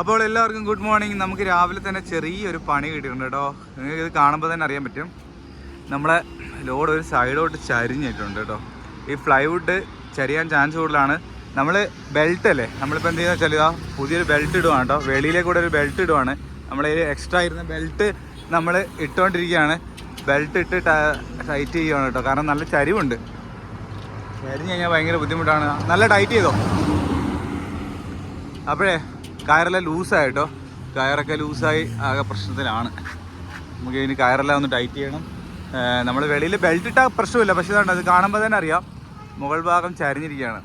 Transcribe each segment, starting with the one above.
അപ്പോൾ എല്ലാവർക്കും good morning നമുക്ക് രാവിലെ തന്നെ ചെറിയൊരു പണി കിട്ടിയിട്ടുണ്ട് കേട്ടോ. നിങ്ങൾക്ക് ഇത് കാണുമ്പോൾ തന്നെ അറിയാൻ പറ്റും. നമ്മളെ ലോഡ് ഒരു സൈഡോട്ട് ചരിഞ്ഞിട്ടുണ്ട് കേട്ടോ. ഈ ഫ്ലൈവുഡ് ചരിയാൻ ചാൻസ് കൂടുതലാണ്. നമ്മൾ ബെൽറ്റ് അല്ലേ? നമ്മളിപ്പോൾ എന്ത് ചെയ്യുന്ന വെച്ചാൽ ഇതാ പുതിയൊരു ബെൽറ്റ് ഇടുവാണ് കേട്ടോ. വെളിയിലേക്കൂടെ ഒരു ബെൽറ്റ് ഇടുവാണ്. നമ്മളെ എക്സ്ട്രാ ഇരുന്ന ബെൽറ്റ് നമ്മൾ ഇട്ടുകൊണ്ടിരിക്കുകയാണ് ബെൽറ്റ് ഇട്ട് ടൈറ്റ് ചെയ്യുവാണ് കേട്ടോ. കാരണം നല്ല ചരിവുണ്ട്. ചരിഞ്ഞ് കഴിഞ്ഞാൽ ഭയങ്കര ബുദ്ധിമുട്ടാണ്. നല്ല ടൈറ്റ് ചെയ്തോ? അപ്പോഴേ കയറെല്ലാം ലൂസായിട്ടോ? കയറൊക്കെ ലൂസായി ആകെ പ്രശ്നത്തിലാണ്. നമുക്ക് ഇനി കയറെല്ലാം ഒന്ന് ടൈറ്റ് ചെയ്യണം. നമ്മൾ വെളിയിൽ ബെൽറ്റ് ഇട്ടാൽ പ്രശ്നമില്ല. പക്ഷേ ഇതാണ് അത് കാണുമ്പോൾ തന്നെ അറിയാം. മുകൾ ഭാഗം ചരിഞ്ഞിരിക്കുകയാണ്.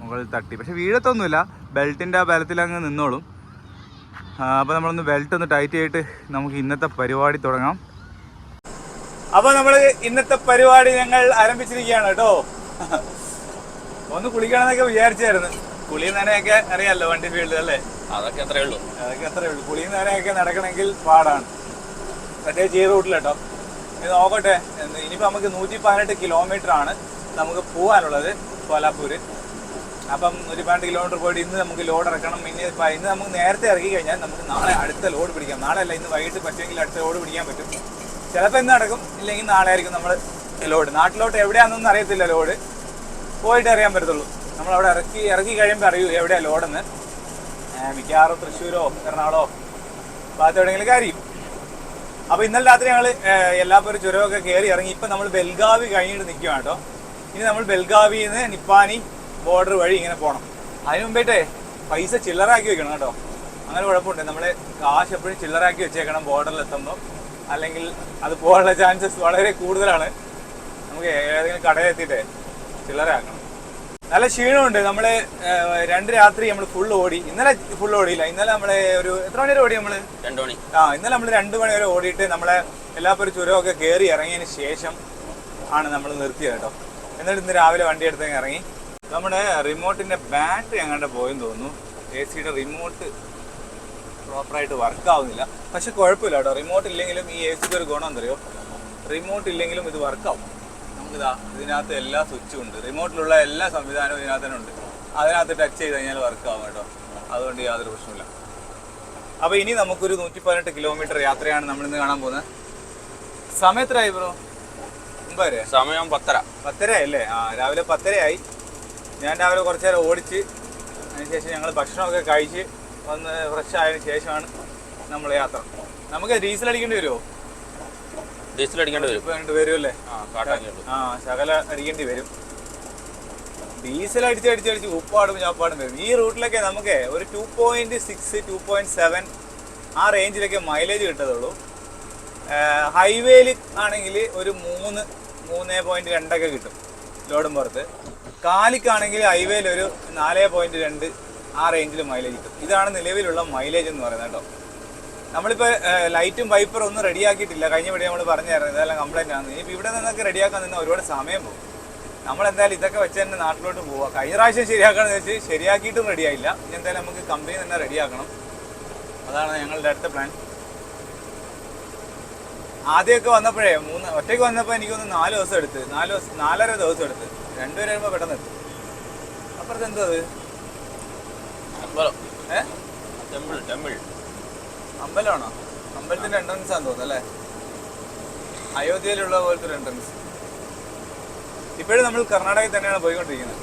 മുകളിൽ തട്ടി. പക്ഷേ വീഴത്തൊന്നുമില്ല. ബെൽറ്റിന്റെ ആ ബലത്തിൽ അങ്ങ് നിന്നോളും. അപ്പോൾ നമ്മളൊന്ന് ബെൽറ്റ് ഒന്ന് ടൈറ്റ് ചെയ്തിട്ട് നമുക്ക് ഇന്നത്തെ പരിപാടി തുടങ്ങാം. അപ്പോൾ നമ്മൾ ഇന്നത്തെ പരിപാടി ഞങ്ങൾ ആരംഭിച്ചിരിക്കുകയാണ് കേട്ടോ. ഒന്ന് കുളിക്കണമെന്നൊക്കെ വിചാരിച്ചായിരുന്നു. കുളി നനയൊക്കെ അറിയാലോ വണ്ടി ഫീൽഡ് അല്ലേ? അതൊക്കെ അത്രേ ഉള്ളൂ. അതൊക്കെ അത്രേ ഉള്ളൂ. കുളി നനയൊക്കെ നടക്കണമെങ്കിൽ പാടാണ്. പ്രത്യേകിച്ച് ഈ റൂട്ടിൽ കേട്ടോ ഇത് നോക്കട്ടെ. ഇനിയിപ്പോൾ നമുക്ക് നൂറ്റി പതിനെട്ട് കിലോമീറ്റർ ആണ് നമുക്ക് പോകാനുള്ളത് കോലാപ്പൂര്. അപ്പം ഒരു പതിനെട്ട് കിലോമീറ്റർ പോയിട്ട് ഇന്ന് നമുക്ക് ലോഡ് ഇറക്കണം. ഇനി ഇപ്പം ഇന്ന് നമുക്ക് നേരത്തെ ഇറക്കി കഴിഞ്ഞാൽ നമുക്ക് നാളെ അടുത്ത ലോഡ് പിടിക്കാം. നാളെ അല്ല ഇന്ന് വൈകിട്ട് പറ്റുമെങ്കിൽ അടുത്ത ലോഡ് പിടിക്കാൻ പറ്റും. ചിലപ്പോൾ ഇന്ന് നടക്കും. ഇല്ലെങ്കിൽ നാളെ ആയിരിക്കും നമ്മൾ ലോഡ് നാട്ടിലോട്ട് എവിടെയാണെന്നൊന്നും അറിയത്തില്ല ലോഡ് പോയിട്ട് അറിയാൻ പറ്റത്തുള്ളൂ. നമ്മൾ അവിടെ ഇറക്കി ഇറക്കി കഴിയുമ്പോൾ അറിയൂ എവിടെയാണ് ലോഡെന്ന്. മിക്കവാറും തൃശ്ശൂരോ എറണാകുളമോ ഭാഗത്ത് എവിടെയെങ്കിലും കാര്യം അപ്പൊ ഇന്നലെ രാത്രി ഞങ്ങൾ എല്ലാപ്പുരം ചുരമൊക്കെ കയറി ഇറങ്ങി. ഇപ്പൊ നമ്മൾ ബെൽഗാവി കഴിഞ്ഞിട്ട് നിൽക്കുകയാണ് കേട്ടോ. ഇനി നമ്മൾ ബെൽഗാവിയിൽ നിന്ന് നിപ്പാനി ബോർഡർ വഴി ഇങ്ങനെ പോകണം അതിന് മുമ്പേട്ടേ പൈസ ചില്ലറാക്കി വെക്കണം കേട്ടോ. അങ്ങനെ കുഴപ്പമുണ്ട്. നമ്മൾ കാശ് എപ്പോഴും ചില്ലറാക്കി വെച്ചേക്കണം ബോർഡറിൽ എത്തുമ്പോൾ അല്ലെങ്കിൽ അത് പോകാനുള്ള ചാൻസസ് വളരെ കൂടുതലാണ്. നമുക്ക് ഏതെങ്കിലും കടയിൽ എത്തിയിട്ടേ ചില്ലറയാക്കണം. നല്ല ക്ഷീണമുണ്ട്. നമ്മൾ രണ്ട് രാത്രി നമ്മൾ ഫുൾ ഓടി. ഇന്നലെ ഫുൾ ഓടിയില്ല. ഇന്നലെ നമ്മളെ ഒരു എത്ര മണി വരെ ഓടി നമ്മൾ? രണ്ടു മണി. ആ ഇന്നലെ നമ്മൾ രണ്ടു മണി വരെ ഓടിയിട്ട് നമ്മളെ എല്ലാപ്പുരം ചുരമൊക്കെ കയറി ഇറങ്ങിയതിന് ശേഷം ആണ് നമ്മൾ നിർത്തിയത് കേട്ടോ. എന്നിട്ട് ഇന്ന് രാവിലെ വണ്ടി എടുത്തേക്ക് ഇറങ്ങി. നമ്മുടെ റിമോട്ടിന്റെ ബാറ്ററി അങ്ങോട്ട് പോയെന്ന് തോന്നുന്നു. എ സിയുടെ റിമോട്ട് പ്രോപ്പറായിട്ട് വർക്ക് ആവുന്നില്ല. പക്ഷെ കുഴപ്പമില്ല കേട്ടോ. റിമോട്ട് ഇല്ലെങ്കിലും ഈ എ സിക്ക് ഒരു ഗുണം എന്തറിയോ? റിമോട്ട് ഇല്ലെങ്കിലും ഇത് വർക്കാവും നമുക്കിതാ ഇതിനകത്ത് എല്ലാ സ്വിച്ചും ഉണ്ട്. റിമോട്ടിലുള്ള എല്ലാ സംവിധാനവും ഇതിനകത്ത് തന്നെ ഉണ്ട്. അതിനകത്ത് ടച്ച് ചെയ്ത് കഴിഞ്ഞാൽ വർക്ക് ആവും കേട്ടോ. അതുകൊണ്ട് യാതൊരു പ്രശ്നമില്ല അപ്പോൾ ഇനി നമുക്കൊരു നൂറ്റി പതിനെട്ട് കിലോമീറ്റർ യാത്രയാണ് നമ്മൾ ഇന്ന് കാണാൻ പോകുന്നത്. സമയത്രയായി ബ്രോ മുമ്പേ സമയം പത്തര. അല്ലേ ആ രാവിലെ പത്തരയായി. ഞാൻ രാവിലെ കുറച്ച് നേരം ഓടിച്ച് അതിനുശേഷം ഞങ്ങൾ ഭക്ഷണമൊക്കെ കഴിച്ച് വന്ന് ഫ്രഷ് ആയതിനു ശേഷമാണ് നമ്മൾ യാത്ര. നമുക്ക് ഡീസൽ അടിക്കേണ്ടി വരുമോ? ഡീസൽ അടിക്കേണ്ടി വരും രണ്ട് ആ കാട്ടാക്കിയുള്ളൂ ആ ശകല അടിക്കേണ്ടി വരും. ഡീസൽ അടിച്ച് അടിച്ച് അടിച്ച് ഉപ്പാടും ചാപ്പാടും വരും. ഈ റൂട്ടിലൊക്കെ നമുക്ക് ഒരു two point six two point seven ആ റേഞ്ചിലൊക്കെ മൈലേജ് കിട്ടത്തുള്ളൂ. ഹൈവേയിൽ ആണെങ്കിൽ ഒരു മൂന്ന് മൂന്ന് പോയിന്റ് രണ്ടൊക്കെ കിട്ടും ലോഡും പുറത്ത്. കാലിക്കാണെങ്കിൽ ഹൈവേയിൽ ഒരു നാല് പോയിന്റ് രണ്ട് ആ റേഞ്ചിൽ മൈലേജ് കിട്ടും. ഇതാണ് നിലവിലുള്ള മൈലേജ് എന്ന് പറയുന്നത് കേട്ടോ. നമ്മളിപ്പോൾ ലൈറ്റും വൈപ്പറും ഒന്നും റെഡിയാക്കിയിട്ടില്ല. കഴിഞ്ഞ വീഡിയോ നമ്മൾ പറഞ്ഞായിരുന്നു ഇതെല്ലാം കംപ്ലൈന്റ് ആണ്. ഇനിയിപ്പോൾ ഇവിടെ നിന്നൊക്കെ റെഡിയാക്കാൻ നിന്ന് ഒരുപാട് സമയം പോകും. നമ്മൾ എന്തായാലും ഇതൊക്കെ വെച്ച് തന്നെ നാട്ടിലോട്ട് പോവുക കഴിഞ്ഞ പ്രാവശ്യം ശരിയാക്കണമെന്ന് വെച്ച് ശരിയാക്കിയിട്ടും റെഡിയായില്ല. ഇനി എന്തായാലും നമുക്ക് കമ്പനി തന്നെ റെഡിയാക്കണം. അതാണ് ഞങ്ങളുടെ അടുത്ത പ്ലാൻ ആദ്യമൊക്കെ വന്നപ്പോഴേ മൂന്ന് ഒറ്റയ്ക്ക് വന്നപ്പോൾ എനിക്കൊന്ന് നാല് ദിവസം എടുത്ത് നാല് ദിവസം നാലര ദിവസം എടുത്ത്. രണ്ടുപേരും വരുമ്പോൾ പെട്ടെന്ന് എത്തും. അപ്പുറത്ത് എന്തോ അത്? ടെമ്പിൾ ടെമ്പിൾ അമ്പലമാണോ? അമ്പലത്തിന്റെ എൻട്രൻസ് ആണെന്ന് തോന്നുന്നു അല്ലേ? അയോധ്യയിലുള്ള പോലത്തെ ഒരു എൻട്രൻസ് ഇപ്പോഴും നമ്മൾ കർണാടകയിൽ തന്നെയാണ് പോയിക്കൊണ്ടിരിക്കുന്നത്.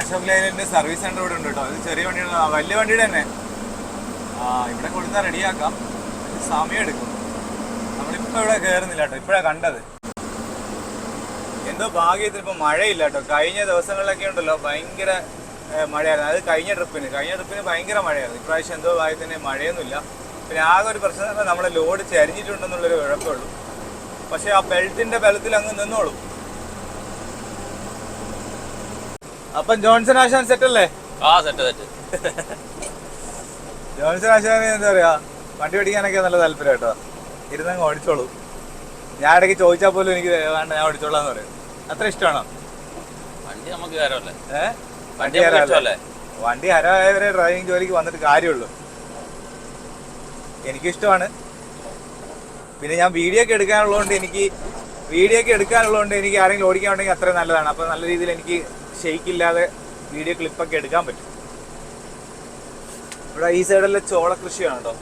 അശോക് ലൈലിന്റെ സർവീസ് സെന്റർ ഇവിടെ ഉണ്ട്? കേട്ടോ ഇത് ചെറിയ വണ്ടിയുടെ വലിയ വണ്ടിയുടെ തന്നെ. ആ ഇവിടെ കൊടുത്താൽ റെഡിയാക്കാം. സമയം എടുക്കും. നമ്മളിപ്പോ ഇവിടെ കയറുന്നില്ല കേട്ടോ. ഇപ്പോഴാണ് കണ്ടത്. എന്തോ ഭാഗ്യത്തിൽ ഇപ്പൊ മഴയില്ല കേട്ടോ. കഴിഞ്ഞ ദിവസങ്ങളിലൊക്കെ ഉണ്ടല്ലോ. ഭയങ്കര മഴയായിരുന്നു. അത് കഴിഞ്ഞ ട്രിപ്പിന്. കഴിഞ്ഞ ട്രിപ്പിന് ഭയങ്കര മഴയായിരുന്നു. ഇപ്രാവശ്യം എന്തോ ആയി തന്നെ മഴയൊന്നുമില്ല. പിന്നെ ആകെ ഒരു പ്രശ്നം നമ്മളെ ലോഡ് ചരിഞ്ഞിട്ടുണ്ടെന്നുള്ളൊരു കുഴപ്പമുള്ളൂ പക്ഷെ ആ ബെൽറ്റിന്റെ ബലത്തിൽ അങ്ങ് നിന്നോളൂ. അപ്പം ജോൺസൺ ആശാൻ സെറ്റ് അല്ലേ? ആ സെറ്റ് സെറ്റ് ജോൺസൺ ആശാൻ എന്താ പറയാ? വണ്ടി ഓടിക്കാനൊക്കെ നല്ല താല്പര്യം കേട്ടോ. ഇരുന്നങ്ങ് ഓടിച്ചോളൂ. ഞാൻ ഇടയ്ക്ക് ചോദിച്ചാൽ പോലും എനിക്ക് വേണ്ട ഞാൻ ഓടിച്ചോളാന്ന് പറയും. അത്ര ഇഷ്ടമാണോ? വണ്ടി നമുക്ക് കാര്യമല്ലേ ഏഹ് വണ്ടി വണ്ടി ഹരമായവരെ ഡ്രൈവിംഗ് ജോലിക്ക് വന്നിട്ട് കാര്യമുള്ളൂ. എനിക്കിഷ്ടമാണ്. പിന്നെ ഞാൻ വീഡിയോ ഒക്കെ എടുക്കാനുള്ളതുകൊണ്ട് എനിക്ക് വീഡിയോ ഒക്കെ എടുക്കാനുള്ളതുകൊണ്ട് എനിക്ക് ആരെങ്കിലും ഓടിക്കാൻ ഉണ്ടെങ്കിൽ അത്ര നല്ലതാണ്. അപ്പോൾ നല്ല രീതിയിൽ എനിക്ക് ഷെയ്ക്ക് ഇല്ലാതെ വീഡിയോ ക്ലിപ്പൊക്കെ എടുക്കാൻ പറ്റും. ഇവിടെ ഈ സൈഡെല്ലാം ചോള കൃഷിയാണ് കേട്ടോ.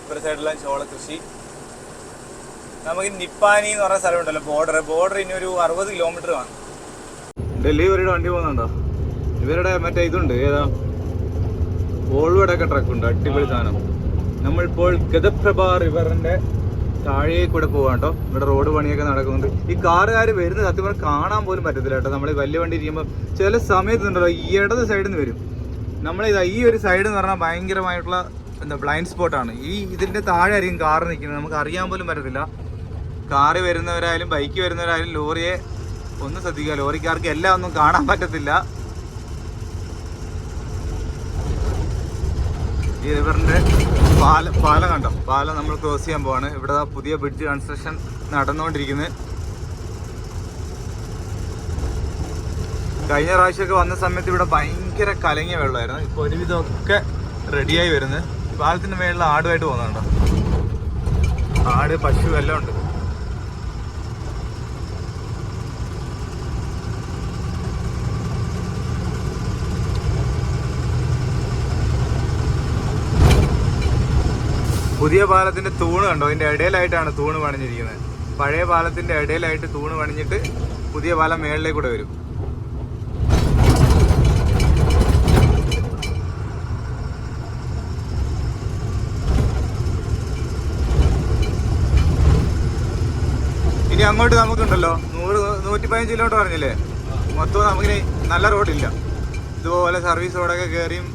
ഇപ്പുറ സൈഡെല്ലാം ചോള കൃഷി. നമുക്ക് നിപ്പാനി എന്ന് പറഞ്ഞ സ്ഥലമുണ്ടല്ലോ ബോർഡർ ബോർഡർ ഇനി ഒരു അറുപത് കിലോമീറ്റർ കാണും ഡൽഹി വരെ വണ്ടി പോകുന്നുണ്ടോ? ഇവരുടെ മറ്റേ ഇതുണ്ട് ഏതാ? വോൾവോയുടെ ഒക്കെ ട്രക്ക് ഉണ്ട് അടിപൊളി സാധനം. നമ്മളിപ്പോൾ ഗതപ്രഭ റിവറിന്റെ താഴേ കൂടെ പോവാം കേട്ടോ ഇവിടെ റോഡ് പണിയൊക്കെ നടക്കുന്നുണ്ട്. ഈ കാറുകാർ വരുന്നത് സത്യം പറഞ്ഞാൽ കാണാൻ പോലും പറ്റത്തില്ല കേട്ടോ നമ്മൾ വലിയ വണ്ടി ഇരിക്കുമ്പോൾ ചില സമയത്ത് ഉണ്ടല്ലോ ഈ ഇടത് സൈഡിൽ നിന്ന് വരും. നമ്മൾ ഇതാ ഈ ഒരു സൈഡ് എന്ന് പറഞ്ഞാൽ ഭയങ്കരമായിട്ടുള്ള എന്താ ബ്ലൈൻഡ് സ്പോട്ടാണ് ഈ ഇതിന്റെ താഴെ ആയിരിക്കും കാർ നിൽക്കുന്നത് നമുക്ക് അറിയാൻ പോലും പറ്റത്തില്ല. കാറ് വരുന്നവരായാലും ബൈക്ക് വരുന്നവരായാലും ലോറിയെ ഒന്ന് ശ്രദ്ധിക്കുക. ലോറിക്കാർക്ക് എല്ലാം ഒന്നും കാണാൻ പറ്റത്തില്ല. ഈ റിവറിന്റെ പാല പാലം കണ്ടോ? പാല നമ്മൾ ക്രോസ് ചെയ്യാൻ പോവാണ്. ഇവിടെ പുതിയ ബ്രിഡ്ജ് കൺസ്ട്രക്ഷൻ നടന്നുകൊണ്ടിരിക്കുന്നത് കഴിഞ്ഞ പ്രാവശ്യമൊക്കെ വന്ന സമയത്ത് ഇവിടെ ഭയങ്കര കലങ്ങിയ വെള്ളമായിരുന്നു. ഇപ്പൊ ഒരുവിധമൊക്കെ റെഡിയായി വരുന്നത് പാലത്തിന്റെ മേളിൽ ആടുമായിട്ട് പോകുന്നുണ്ടോ? ആട് പശു എല്ലാം ഉണ്ട്. പുതിയ പാലത്തിന്റെ തൂണ് കണ്ടോ? അതിന്റെ ഇടയിലായിട്ടാണ് തൂണ് പണിഞ്ഞിരിക്കുന്നത്. പഴയ പാലത്തിന്റെ ഇടയിലായിട്ട് തൂണ് പണിഞ്ഞിട്ട് പുതിയ പാലം മേളിലേക്ക് കൂടെ വരും. ഇനി അങ്ങോട്ട് നമുക്കുണ്ടല്ലോ. നൂറ് നൂറ്റി പതിനഞ്ച് കിലോമീറ്റർ പറഞ്ഞില്ലേ? മൊത്തം നമുക്കിനി നല്ല റോഡില്ല. ഇതുപോലെ സർവീസ് റോഡൊക്കെ കയറിയും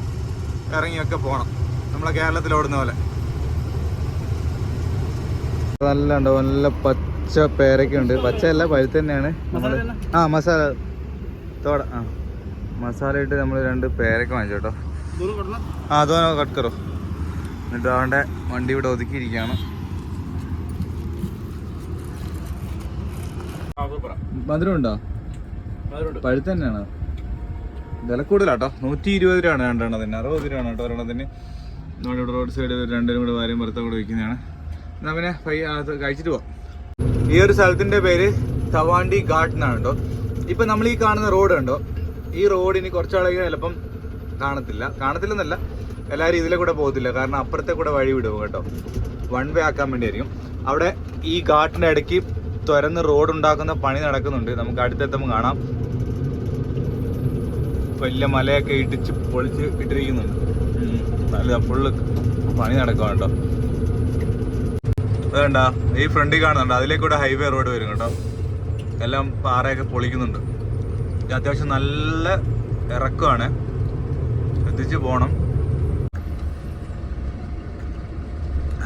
ഇറങ്ങിയൊക്കെ പോകണം നമ്മളെ കേരളത്തിൽ ഓടുന്ന പോലെ. നല്ല ഉണ്ടോ നല്ല പച്ച പേരൊക്കെ ഉണ്ട് പച്ച അല്ല പഴുത്ത് തന്നെയാണ് ആ മസാല. തോട ആ. മസാല ഇട്ട് നമ്മൾ രണ്ട് പേരൊക്കെ വാങ്ങിച്ചു കേട്ടോ. ആ അതോ കട്ട് കറോ. എന്നിട്ട് അവന്റെ വണ്ടി ഇവിടെ ഒതുക്കിയിരിക്കുകയാണ്. മധുരം ഉണ്ടോ പഴുത്ത് തന്നെയാണ് വില കൂടുതലാട്ടോ. നൂറ്റി ഇരുപത് രൂപയാണ് രണ്ടെണ്ണത്തിന്. അറുപത് രൂപയാണ് കേട്ടോ ഒരെണ്ണത്തിന്. നമ്മളിവിടെ റോഡ് സൈഡ് രണ്ടിനും കൂടെ വാര്യം പുറത്തൊക്കെ വയ്ക്കുന്നതാണ്. എന്നാ പിന്നെ കഴിച്ചിട്ട് പോവാം. ഈ ഒരു സ്ഥലത്തിന്റെ പേര് തവാണ്ടി ഗാർഡൻ എന്നാണ് കേട്ടോ. ഇപ്പൊ നമ്മൾ ഈ കാണുന്ന റോഡ് കണ്ടോ? ഈ റോഡ് ഇനി കുറച്ചാളെങ്കിൽ ചിലപ്പം കാണത്തില്ല. കാണത്തില്ലെന്നല്ല എല്ലാവരും ഇതിലെ കൂടെ പോകത്തില്ല. കാരണം അപ്പുറത്തെ കൂടെ വഴി വിടും കേട്ടോ. വൺ വേ ആക്കാൻ വേണ്ടിയായിരിക്കും. അവിടെ ഈ ഗാർഡിന്റെ ഇടയ്ക്ക് തുരന്ന് റോഡ് ഉണ്ടാക്കുന്ന പണി നടക്കുന്നുണ്ട്. നമുക്ക് അടുത്തെത്തുമ്പോൾ കാണാം. വലിയ മലയൊക്കെ ഇടിച്ച് പൊളിച്ച് ഇട്ടിരിക്കുന്നുണ്ട്. നല്ല ഫുള്ള് പണി നടക്കുക കേട്ടോ. വേണ്ട. ഈ ഫ്രണ്ടിൽ കാണുന്നുണ്ട്. അതിലേക്കൂടെ ഹൈവേ റോഡ് വരും കേട്ടോ. എല്ലാം പാറയൊക്കെ പൊളിക്കുന്നുണ്ട്. അത്യാവശ്യം നല്ല ഇറക്കമാണ്. ശ്രദ്ധിച്ച് പോകണം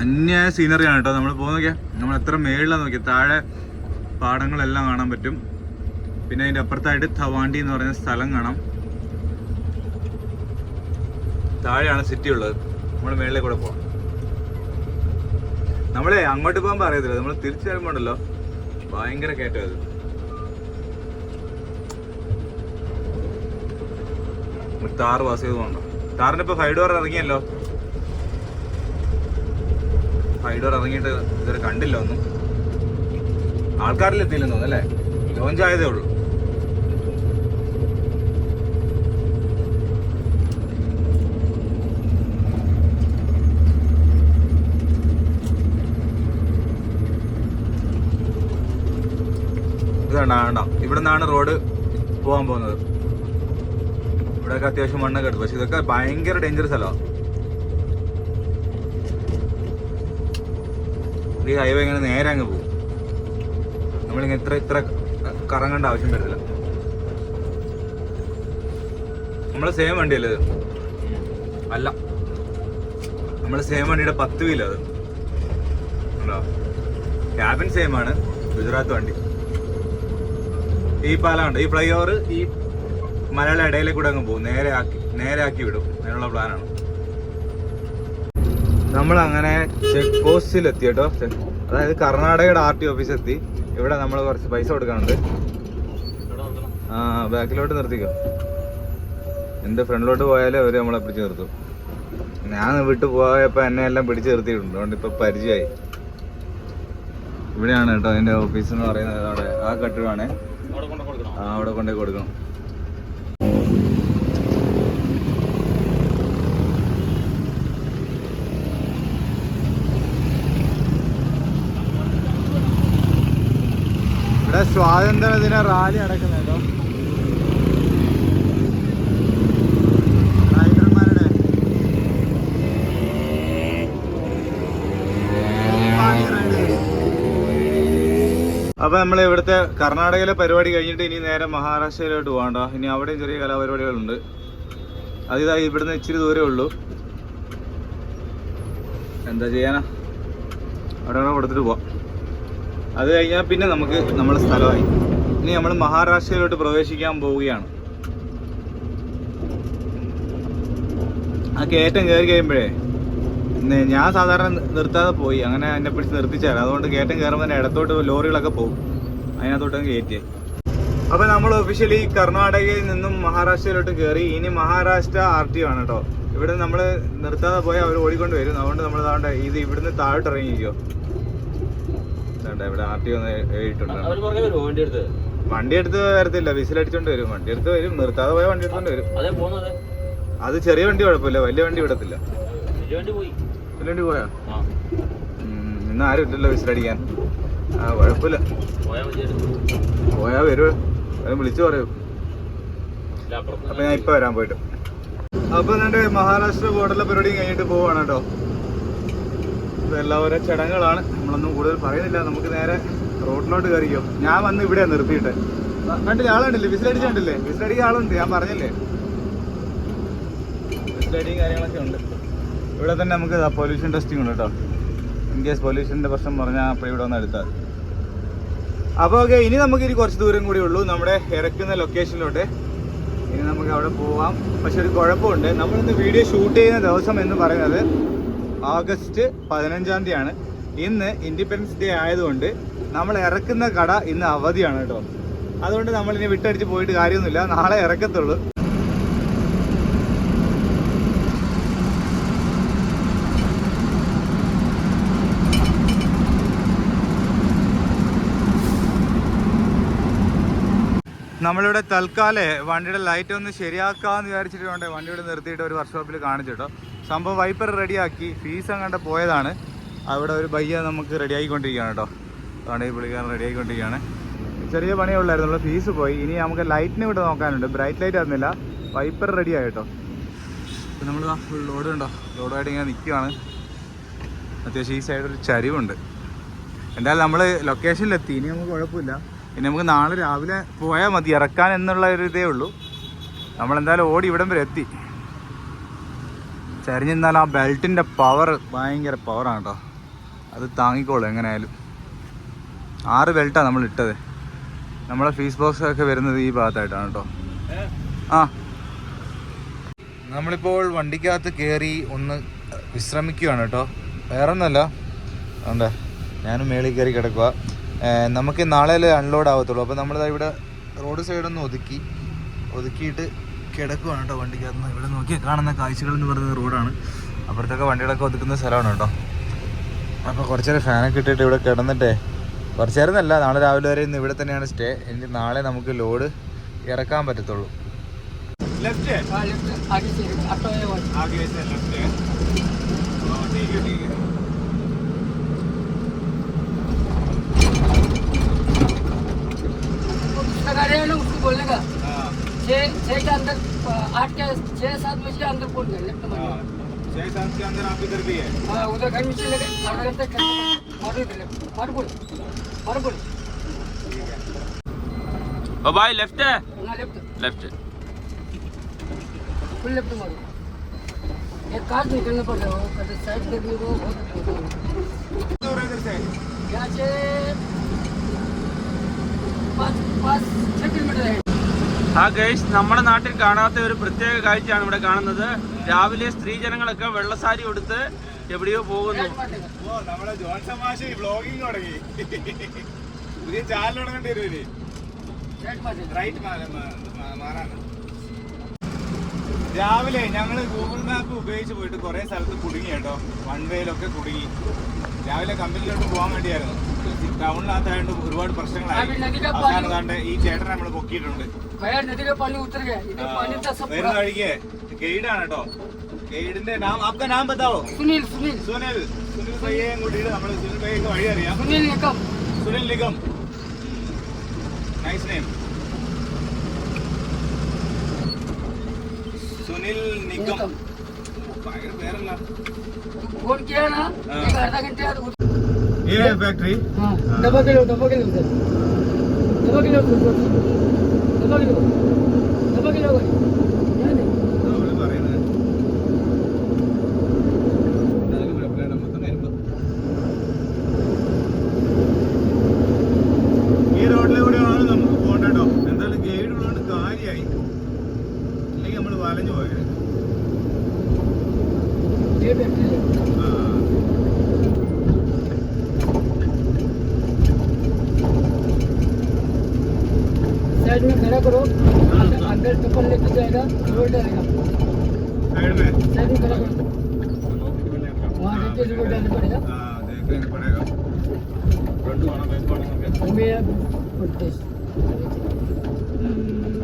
അന്യ സീനറിയാണ് കേട്ടോ. നമ്മൾ പോകുന്നൊക്കെ നമ്മൾ എത്ര മേളിലാണ് നോക്കിയാൽ താഴെ പാടങ്ങളെല്ലാം കാണാൻ പറ്റും. പിന്നെ അതിന്റെ അപ്പുറത്തായിട്ട് തവാണ്ടി എന്ന് പറയുന്ന സ്ഥലം കാണാം. താഴെയാണ് സിറ്റി ഉള്ളത്. നമ്മൾ മേളിലേക്ക് കൂടെ പോകാം നമ്മളെ അങ്ങോട്ട് പോകാൻ പറയത്തില്ല. നമ്മൾ തിരിച്ചു വരുമ്പോണ്ടല്ലോ ഭയങ്കര കയറ്റം അത്. താറ് പാസ് ചെയ്ത് പോകണ്ട. താറിന് ഇപ്പൊ ഫൈവ് ഡോർ ഇറങ്ങിയല്ലോ. ഫൈവ് ഡോർ ഇറങ്ങിയിട്ട് ഇതുവരെ കണ്ടില്ല ഒന്നും. ആൾക്കാരിൽ എത്തിയില്ലെന്ന് തോന്നുന്നു അല്ലേ? ലോഞ്ച് ആയതേ ഉള്ളൂ. ഇതാണ് വേണ്ട ഇവിടെ നിന്നാണ് റോഡ് പോകാൻ പോകുന്നത്. ഇവിടെയൊക്കെ അത്യാവശ്യം മണ്ണൊക്കെ എടുത്തു. പക്ഷെ ഇതൊക്കെ ഭയങ്കര ഡേഞ്ചറസ് അല്ല ഈ ഹൈവേ ഇങ്ങനെ നേരെ അങ്ങ് പോകും. നമ്മളിങ്ങനെ ഇത്ര ഇത്ര കറങ്ങേണ്ട ആവശ്യം വരില്ല നമ്മളെ സെയിം വണ്ടിയല്ലേ ഇത്? അല്ല. നമ്മളെ സെയിം വണ്ടിയുടെ പത്ത് വീലത് ക്യാബിൻ സെയിം ആണ്. ഗുജറാത്ത് വണ്ടി. ഈ പാലമുണ്ട് ഈ ഫ്ലൈ ഓവർ ഈ മലയുടെ ഇടയിലേക്ക് കൂടെ അങ്ങ് പോകും. നേരെ ആക്കി നേരെ ആക്കി വിടും. അതിനുള്ള പ്ലാനാണ്. നമ്മൾ അങ്ങനെ ചെക്ക് പോസ്റ്റിൽ എത്തി കേട്ടോ. അതായത് കർണാടകയുടെ ആർ ടി ഓഫീസ് എത്തി ഇവിടെ നമ്മൾ കുറച്ച് പൈസ കൊടുക്കാനുണ്ട്. ആ ബാക്കിലോട്ട് നിർത്തിക്കോ. എന്റെ ഫ്രണ്ടിലോട്ട് പോയാലേ അവർ നമ്മളെ പിടിച്ച് നിർത്തും. ഞാൻ വിട്ടു പോയപ്പോൾ എന്നെ എല്ലാം പിടിച്ച് നിർത്തിയിട്ടുണ്ട്. അതുകൊണ്ട് ഇപ്പോൾ പരിചയമായി. ഇവിടെയാണ് കേട്ടോ എന്റെ ഓഫീസ് എന്ന് പറയുന്നത്. അവിടെ ആ കെട്ടിടമാണേ. അവിടെ കൊണ്ടേ കൊടുക്കണം. ഇവിടെ സ്വാതന്ത്ര്യ ദിന റാലി അടക്കുന്നുണ്ടോ അപ്പൊ നമ്മൾ ഇവിടുത്തെ കർണാടകയിലെ പരിപാടി കഴിഞ്ഞിട്ട് ഇനി നേരെ മഹാരാഷ്ട്രയിലോട്ട് പോകണ്ട ഇനി അവിടെയും ചെറിയ കലാപരിപാടികളുണ്ട്. അത് ഇതാ ഇവിടുന്ന് ഇച്ചിരി ദൂരമേ ഉള്ളൂ. എന്താ ചെയ്യാനാ? അവിടെ അവിടെ കൊടുത്തിട്ട് പോവാം. അത് കഴിഞ്ഞാൽ പിന്നെ നമുക്ക് നമ്മുടെ സ്ഥലമായി. ഇനി നമ്മൾ മഹാരാഷ്ട്രയിലോട്ട് പ്രവേശിക്കാൻ പോവുകയാണ്. ആ കയറ്റം കയറി കഴിയുമ്പോഴേ ഞാൻ സാധാരണ നിർത്താതെ പോയി. അങ്ങനെ എന്നെ പിടിച്ച് നിർത്തിച്ചാൽ അതുകൊണ്ട് കയറ്റം കയറുമ്പോൾ തന്നെ ഇടത്തോട്ട് ലോറികളൊക്കെ പോകും. അതിനകത്തോട്ട് കയറ്റി അപ്പൊ നമ്മൾ ഒഫീഷ്യലി കർണാടകയിൽ നിന്നും മഹാരാഷ്ട്രയിലോട്ട് കയറി ഇനി മഹാരാഷ്ട്ര ആർ ടി ആണ് കേട്ടോ ഇവിടെ നമ്മൾ നിർത്താതെ പോയാൽ അവർ ഓടിക്കൊണ്ട് വരും. അതുകൊണ്ട് നമ്മൾ താണ്ട ഇത് ഇവിടുന്ന് താഴോട്ട് ഇറങ്ങിയിരിക്കോ ഇവിടെ ആർ ടി ഒന്ന് എഴുതിയിട്ടുണ്ട് വണ്ടി എടുത്ത്. വരത്തില്ല. വിസിൽ വിസിലടിച്ചോണ്ട് വരും. വണ്ടി എടുത്ത് വരും. നിർത്താതെ പോയാൽ വണ്ടി എടുത്തോണ്ട് വരും. അത് ചെറിയ വണ്ടി കുഴപ്പമില്ല. വലിയ വണ്ടി വിടത്തില്ല. വലിയ പോയോ? ഇന്ന് ആരും ഇല്ലല്ലോ വിസിലടിക്കാൻ. ആ കുഴപ്പമില്ല. പോയാ വരുമോ അത് വിളിച്ചു പറയൂ. അപ്പൊ ഞാൻ ഇപ്പൊ വരാൻ പോയിട്ട്. അപ്പൊ എന്നിട്ട് മഹാരാഷ്ട്ര ബോർഡറിലെ പരിപാടിയും കഴിഞ്ഞിട്ട് പോവാണ് കേട്ടോ ഇതെല്ലാം ഓരോ ചടങ്ങുകളാണ്. നമ്മളൊന്നും കൂടുതൽ പറയുന്നില്ല. നമുക്ക് നേരെ റോഡിലോട്ട് കയറിക്കോ. ഞാൻ വന്ന് ഇവിടെ നിർത്തിയിട്ട്. കണ്ടില്ല? കണ്ടില്ലേ? ആളുണ്ടല്ലേ വിസിലടിച്ച് കണ്ടില്ലേ? വിസിലടിക്കാൻ ആളുണ്ട്. ഞാൻ പറഞ്ഞില്ലേ? വിസിലടിയും കാര്യങ്ങളൊക്കെ ഉണ്ട്. ഇവിടെ തന്നെ നമുക്ക് പൊല്യൂഷൻ ടെസ്റ്റിംഗ് ഉണ്ട് കേട്ടോ. ഇൻ കേസ് പൊല്യൂഷന്റെ പ്രശ്നം പറഞ്ഞാൽ അപ്പോൾ ഇവിടെ വന്ന് എടുത്താൽ അപ്പോൾ ഓക്കെ ഇനി നമുക്ക് ഇനി കുറച്ച് ദൂരം കൂടി ഉള്ളൂ. നമ്മുടെ ഇറക്കുന്ന ലൊക്കേഷനിലോട്ട് ഇനി നമുക്ക് അവിടെ പോവാം. പക്ഷെ ഒരു കുഴപ്പമുണ്ട്. നമ്മളിന്ന് വീഡിയോ ഷൂട്ട് ചെയ്യുന്ന ദിവസം എന്ന് പറയുന്നത് ഓഗസ്റ്റ് പതിനഞ്ചാം തീയതിയാണ്. ഇന്ന് ഇൻഡിപെൻഡൻസ് ഡേ ആയതുകൊണ്ട് നമ്മൾ ഇറക്കുന്ന കട ഇന്ന് അവധിയാണ് കേട്ടോ. അതുകൊണ്ട് നമ്മളിനി വിട്ടടിച്ച് പോയിട്ട് കാര്യമൊന്നുമില്ല. നാളെ ഇറക്കത്തുള്ളൂ. നമ്മളിവിടെ തൽക്കാലേ വണ്ടിയുടെ ലൈറ്റ് ഒന്ന് ശരിയാക്കാന്ന് വിചാരിച്ചിട്ടുണ്ട് വണ്ടിയുടെ നിർത്തിയിട്ട് ഒരു വർക്ക്ഷോപ്പിൽ കാണിച്ചു കേട്ടോ. സംഭവം വൈപ്പർ റെഡിയാക്കി ഫീസ് അങ്ങോട്ട് പോയതാണ്. അവിടെ ഒരു ബയ്യ നമുക്ക് റെഡി ആയിക്കൊണ്ടിരിക്കുകയാണ് കേട്ടോ. വണ്ടി ഈ പുള്ളിക്കാരൻ റെഡി ആയിക്കൊണ്ടിരിക്കുകയാണ്. ചെറിയ പണിയേ ഉള്ളായിരുന്നു ഫീസ് പോയി. ഇനി നമുക്ക് ലൈറ്റിനെ ഇവിടെ നോക്കാനുണ്ട്. ബ്രൈറ്റ് ലൈറ്റ് ആയിരുന്നില്ല വൈപ്പർ റെഡി കേട്ടോ. ഇപ്പം നമ്മൾ ഫുൾ ലോഡ് ഉണ്ടോ ലോഡായിട്ട് ഇങ്ങനെ നിൽക്കുകയാണ് അത്യാവശ്യം ഈ സൈഡിൽ ഒരു ചരിവുണ്ട്. എന്തായാലും നമ്മൾ ലൊക്കേഷനിലെത്തി ഇനി നമുക്ക് കുഴപ്പമില്ല. ഇനി നമുക്ക് നാളെ രാവിലെ പോയാൽ മതി ഇറക്കാൻ എന്നുള്ള ഒരു ഇതേ ഉള്ളൂ. നമ്മളെന്തായാലും ഓടി ഇവിടം വരെ എത്തി. ചരിഞ്ഞെന്നാൽ ആ ബെൽറ്റിന്റെ പവർ ഭയങ്കര പവറാണ് കേട്ടോ അത് താങ്ങിക്കോളും എങ്ങനെയായാലും. ആറ് ബെൽറ്റാണ് നമ്മൾ ഇട്ടത്. നമ്മളെ ഫീസ് ബോക്സ് ഒക്കെ വരുന്നത് ഈ ഭാഗത്തായിട്ടാണ് കേട്ടോ ആ. നമ്മളിപ്പോൾ വണ്ടിക്കകത്ത് കയറി ഒന്ന് വിശ്രമിക്കുകയാണ് കേട്ടോ വേറെ ഒന്നുമല്ല അതുകൊണ്ട് ഞാനും മേളിൽ കയറി കിടക്കുക നമുക്ക് നാളെ അൺലോഡ് ആവത്തുള്ളൂ. അപ്പോൾ നമ്മളിതാ ഇവിടെ റോഡ് സൈഡൊന്ന് ഒതുക്കി ഒതുക്കിയിട്ട് കിടക്കുവാണ് കേട്ടോ വണ്ടിക്കകത്ത് ഇവിടെ നോക്കി കാണുന്ന കാഴ്ചകൾ എന്ന് പറയുന്നത് റോഡാണ് അപ്പുറത്തൊക്കെ വണ്ടികളൊക്കെ ഒതുക്കുന്ന സ്ഥലമാണ് കേട്ടോ. അപ്പോൾ കുറച്ച് നേരം ഫാനൊക്കെ ഇട്ടിട്ട് ഇവിടെ കിടന്നിട്ടേ കുറച്ച് നേരം എന്നല്ല നാളെ രാവിലെ വരെ ഇന്ന് ഇവിടെ തന്നെയാണ് സ്റ്റേ എനിക്ക് നാളെ നമുക്ക് ലോഡ് ഇറക്കാൻ പറ്റത്തുള്ളൂ. ലെഫ്റ്റ് बोलने का? छः छः अंदर आठ के छः सात बजे के अंदर फ़ोन कर के हाँ, उधर घर में चले गए आठ घंटे भाई लेफ़्ट है? लेफ़्ट लेफ़्ट फुल लेफ़्ट मारो एक कार निकलना पड़ रहा हो साइड देखने को बहुत क्या चाहिए ആ ഗൈസ് നമ്മുടെ നാട്ടിൽ കാണാത്ത ഒരു പ്രത്യേക കാഴ്ചയാണ് ഇവിടെ കാണുന്നത്. രാവിലെ സ്ത്രീ ജനങ്ങളൊക്കെ വെള്ളസാരി കൊടുത്ത് എവിടെയോ പോകുന്നു. പുതിയ ചാനൽ തുടങ്ങേണ്ടി വരുവില്ലേ രാവിലെ ഞങ്ങൾ ഗൂഗിൾ മാപ്പ് ഉപയോഗിച്ച് പോയിട്ട് കുറേ സ്ഥലത്ത് കുടുങ്ങി കേട്ടോ. വൺ വേയിലൊക്കെ കുടുങ്ങി. രാവിലെ കമ്പനിയിലോട്ട് പോകാൻ വേണ്ടിയായിരുന്നു. ടൗണിനകത്തായതുകൊണ്ട് ഒരുപാട് പ്രശ്നങ്ങളായിട്ട് ഈ ചേട്ടനെ നമ്മൾ പൊക്കിയിട്ടുണ്ട്. വരുന്ന വഴിക്ക് ഗൈഡാണ് കേട്ടോ. ഗൈഡിന്റെ നാം അപ്പൊ നാം ബത്താവോ? സുനിൽ സുനിൽ. സുനിൽ. സുനിൽ ഭയ്യയും കൂട്ടിയിട്ട് നമ്മൾ സുനിൽ ഭയ്യക്ക് വഴി അറിയാം സുനിൽ നിഗം. സുനിൽ നിഗം. നൈസ് നെയിം സുനിൽ നിഗം निकम ഭയങ്കര പേരല്ല फोन किया ना एक आधा घंटे बाद उठ- ये है फैक्ट्री हाँ डबा किलो डबा किलो उधर डबा किलो उधर डबा किलो डबा किलो भाई ध्यान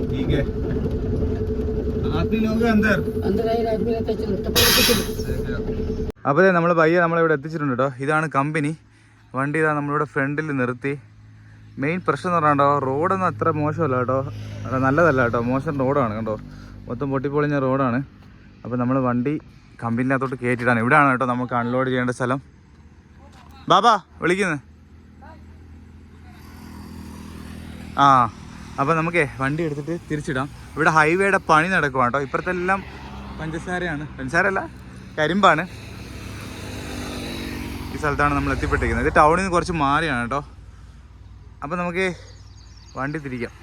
ठीक है आदमी लोग अंदर अंदर आएगा आदमी रहता है चलो चप्पल लेके चलो അപ്പോൾ നമ്മൾ പയ്യെ നമ്മളിവിടെ എത്തിച്ചിട്ടുണ്ട് കേട്ടോ ഇതാണ് കമ്പനി വണ്ടി ഇതാ നമ്മളിവിടെ ഫ്രണ്ടിൽ നിർത്തി മെയിൻ പ്രശ്നം എന്ന് പറഞ്ഞാൽ റോഡൊന്നും അത്ര മോശമല്ല കേട്ടോ അല്ല നല്ലതല്ല കേട്ടോ മോശം റോഡാണ് കേട്ടോ മൊത്തം പൊട്ടിപ്പൊളിഞ്ഞ റോഡാണ് അപ്പോൾ നമ്മൾ വണ്ടി കമ്പനിക്കകത്തോട്ട് കയറ്റിയിട്ടാണ് ഇവിടെയാണ് കേട്ടോ നമുക്ക് അൺലോഡ് ചെയ്യേണ്ട സ്ഥലം. ബാബാ വിളിക്കുന്നത് ആ അപ്പോൾ നമുക്കേ വണ്ടി എടുത്തിട്ട് തിരിച്ചിടാം. ഇവിടെ ഹൈവേയുടെ പണി നടക്കുവാണ് കേട്ടോ. ഇപ്പുറത്തെല്ലാം പഞ്ചസാരയാണ്. പഞ്ചസാരല്ല കരിമ്പാണ്. ഈ സ്ഥലത്താണ് നമ്മൾ എത്തിപ്പെട്ടിരിക്കുന്നത്. ഇത് ടൗണിൽ നിന്ന് കുറച്ച് മാറിയാണ് കേട്ടോ. അപ്പോൾ നമുക്ക് വണ്ടി തിരിക്കാം.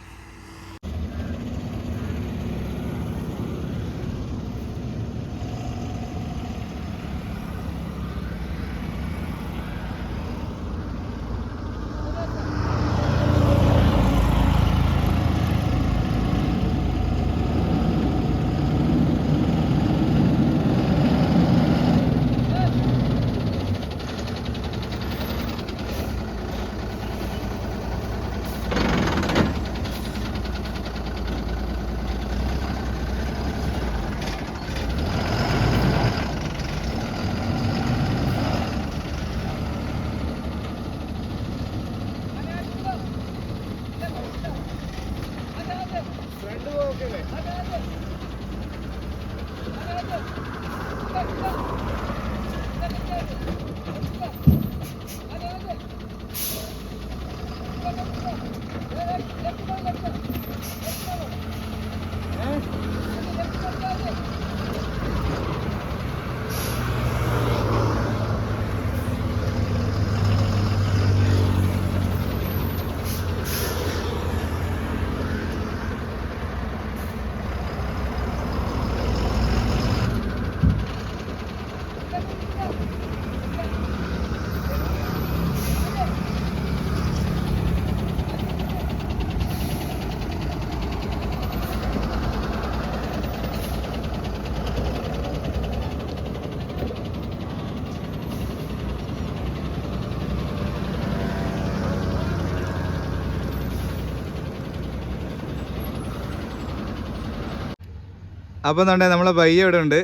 അപ്പോൾ എന്നുണ്ടെങ്കിൽ നമ്മളെ ബയ്യ ഇവിടെ ഉണ്ട്.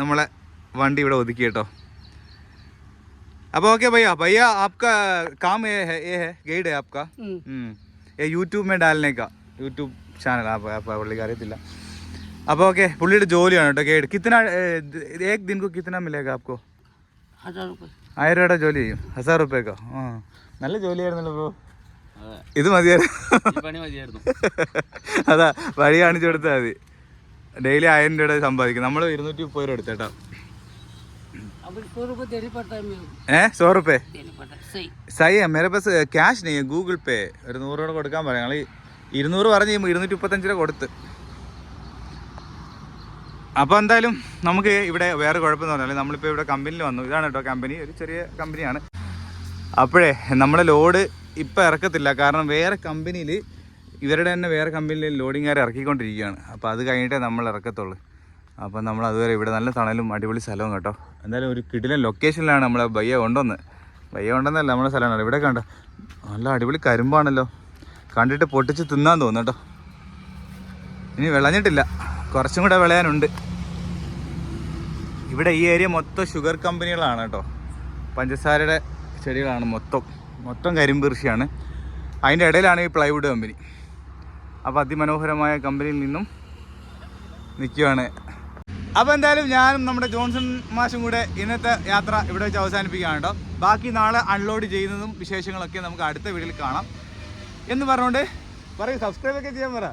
നമ്മളെ വണ്ടി ഇവിടെ ഒതുക്കി കേട്ടോ. അപ്പൊ ഓക്കെ ഭയ്യ ഭയ്യ ആപ്കാ കാം ഏ ഹെ ഏ ഹെ ഗൈഡ് ഹെ ആപ്കാ ഏ യൂട്യൂബ് മേ ഡാലിനേക്കാ. യൂട്യൂബ് ചാനൽ പുള്ളിക്ക് അറിയത്തില്ല. അപ്പൊ ഓക്കെ പുള്ളിയുടെ ജോലിയാണ് കേട്ടോ ഗൈഡ്. കിത്തന ഏക് ദിൻകോ കിത്തന മിലേക്കാ ആപ്കോ? ആയിരം രൂപയുടെ ജോലി ചെയ്യും. ഹസാർ റുപ്യക്കോ? ആ നല്ല ജോലിയായിരുന്നല്ലോ ബ്രോ. ഇത് മതിയായിരുന്നു. അതാ വഴി കാണിച്ചു കൊടുത്താൽ മതി. ഡെയിലി ആയിരം രൂപയുടെ സമ്പാദിക്കും. നമ്മൾ ഇരുന്നൂറ്റി മുപ്പത് രൂപ എടുത്തേട്ടാ. ഏ? സോ. റുപ്പേ സൈ മേരെ പസ് ക്യാഷ് നെയ്യ ഗൂഗിൾ പേ ഒരു നൂറ് രൂപ കൊടുക്കാൻ പറയാം. ഞങ്ങൾ ഇരുന്നൂറ് പറഞ്ഞ് ഇരുന്നൂറ്റി മുപ്പത്തഞ്ച് രൂപ കൊടുത്ത്. അപ്പോൾ എന്തായാലും നമുക്ക് ഇവിടെ വേറെ കുഴപ്പമെന്ന് പറഞ്ഞാൽ നമ്മളിപ്പോ ഇവിടെ കമ്പനിയിൽ വന്നു. ഇതാണ് കേട്ടോ കമ്പനി ഒരു ചെറിയ കമ്പനിയാണ് അപ്പോഴേ നമ്മുടെ ലോഡ് ഇപ്പൊ ഇറക്കത്തില്ല. കാരണം വേറെ കമ്പനിയിൽ ഇവരുടെ തന്നെ വേറെ കമ്പനിയിൽ ലോഡിങ്ങുകാരെ ഇറക്കിക്കൊണ്ടിരിക്കുകയാണ്. അപ്പോൾ അത് കഴിഞ്ഞിട്ടേ നമ്മൾ ഇറക്കത്തുള്ളൂ. അപ്പോൾ നമ്മൾ അതുവരെ ഇവിടെ നല്ല തണലും അടിപൊളി സ്ഥലവും കേട്ടോ. എന്തായാലും ഒരു കിടിലൻ ലൊക്കേഷനിലാണ് നമ്മളെ ബയ്യ കൊണ്ടുവന്ന്. ബയ്യ കൊണ്ടുവന്നല്ല നമ്മുടെ സ്ഥലമാണ്. ഇവിടെ കണ്ട? നല്ല അടിപൊളി കരിമ്പാണല്ലോ. കണ്ടിട്ട് പൊട്ടിച്ച് തിന്നാൻ തോന്നുന്നു കേട്ടോ. ഇനി വിളഞ്ഞിട്ടില്ല. കുറച്ചും കൂടെ വിളയാനുണ്ട്. ഇവിടെ ഈ ഏരിയ മൊത്തം ഷുഗർ കമ്പനികളാണ് കേട്ടോ. പഞ്ചസാരയുടെ ചെടികളാണ് മൊത്തം. മൊത്തം കരിമ്പ് കൃഷിയാണ്. അതിന്റെ ഇടയിലാണ് ഈ പ്ലൈവുഡ് കമ്പനി അപ്പോൾ അതിമനോഹരമായ കമ്പനിയിൽ നിന്നും നിൽക്കുകയാണ് അപ്പോൾ എന്തായാലും ഞാനും നമ്മുടെ ജോൺസൺ മാഷും കൂടെ ഇന്നത്തെ യാത്ര ഇവിടെ വെച്ച് അവസാനിപ്പിക്കുകയാണ് കേട്ടോ. ബാക്കി നാളെ അൺലോഡ് ചെയ്യുന്നതും വിശേഷങ്ങളൊക്കെ നമുക്ക് അടുത്ത വീഡിയോയിൽ കാണാം. എന്ന് പറഞ്ഞുകൊണ്ട് പറയൂ സബ്സ്ക്രൈബ് ഒക്കെ ചെയ്യാൻ പറ.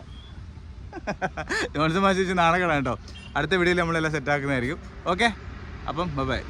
ജോൺസൺ മാഷ് വെച്ച് നാളെ കാണാം കേട്ടോ. അടുത്ത വീഡിയോയിൽ നമ്മളെല്ലാം സെറ്റാക്കുന്നതായിരിക്കും ഓക്കെ അപ്പം ബൈ